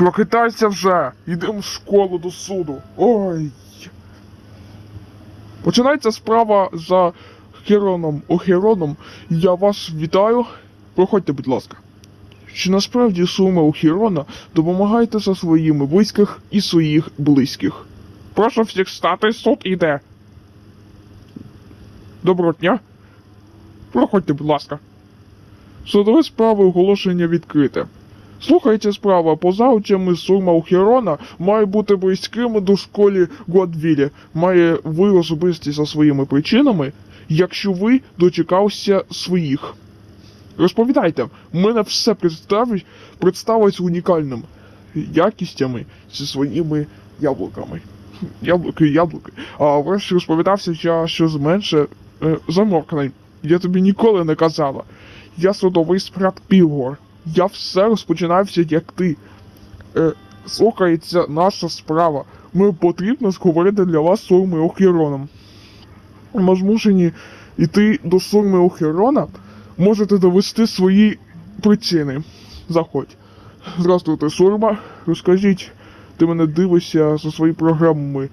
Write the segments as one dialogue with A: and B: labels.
A: Прокидайся вже! Йдемо в школу до суду. Ой. Починається справа за Хероном Охероном. Я вас вітаю. Проходьте, будь ласка. Чи насправді суми у Хірона допомагаєте за своїми близьких і своїх близьких? Прошу всіх стати, суд іде. Доброго дня. Проходьте, будь ласка. Судове справи оголошення відкрите. Слухається справа, поза очами Сурма Ухерона має бути близьким до школі Гуадвілі. Має ви особисті за своїми причинами, якщо ви дочекався своїх. Розповідайте, мене все представить, представить унікальним якістями зі своїми яблуками. Яблуки, яблуки. А врешті розповідався я щось менше е. Я тобі ніколи не казала. Я судовий спрат Пілгор. Я все розпочинався, як ти. Е, слухається наша справа. Ми потрібно зговорити для вас Сурми Охіроном. Ми змушені йти до Сурми Охірона. Можете довести свої причини. Заходь. Здравствуйте, Сурма. Розкажіть, ти мене дивишся за свої програмами.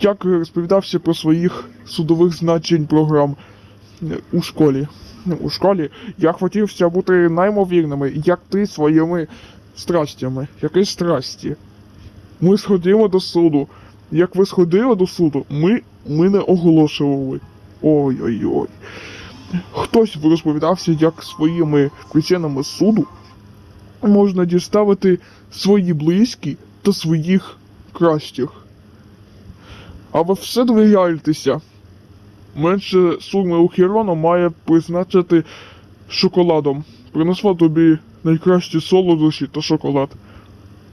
A: Як розповідався про своїх судових значень програм у школі. У школі я хотівся бути наймовірними, як ти своїми страстями. Які страсті? Ми сходимо до суду. Як ви сходили до суду, ми, ми не оголошували. Ой-ой-ой. Хтось розповідався, як своїми причинами суду можна діставити свої близькі та своїх кращих. А ви все довіряєтеся. Менше суми у Хірона має призначити шоколадом. Принесла тобі найкращі солодощі та шоколад.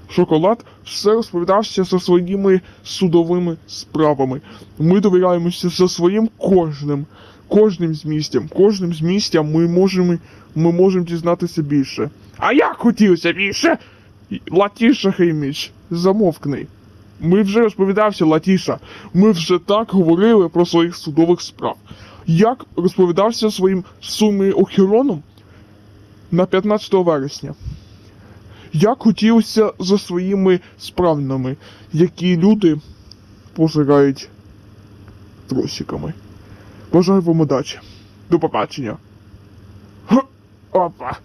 A: Шоколад все розповідався за своїми судовими справами. Ми довіряємося за своїм кожним, кожним змістям. Кожним змістям ми можемо, ми можемо дізнатися більше. А я хотілося більше! Латіша Хейміч, замовкни. Ми вже розповідався, Латіша. Ми вже так говорили про своїх судових справ. Як розповідався своїм суми Охіроном на 15 вересня. Як хотілося за своїми справними, які люди позирають тросиками. Бажаю вам удачі. До побачення. Опа.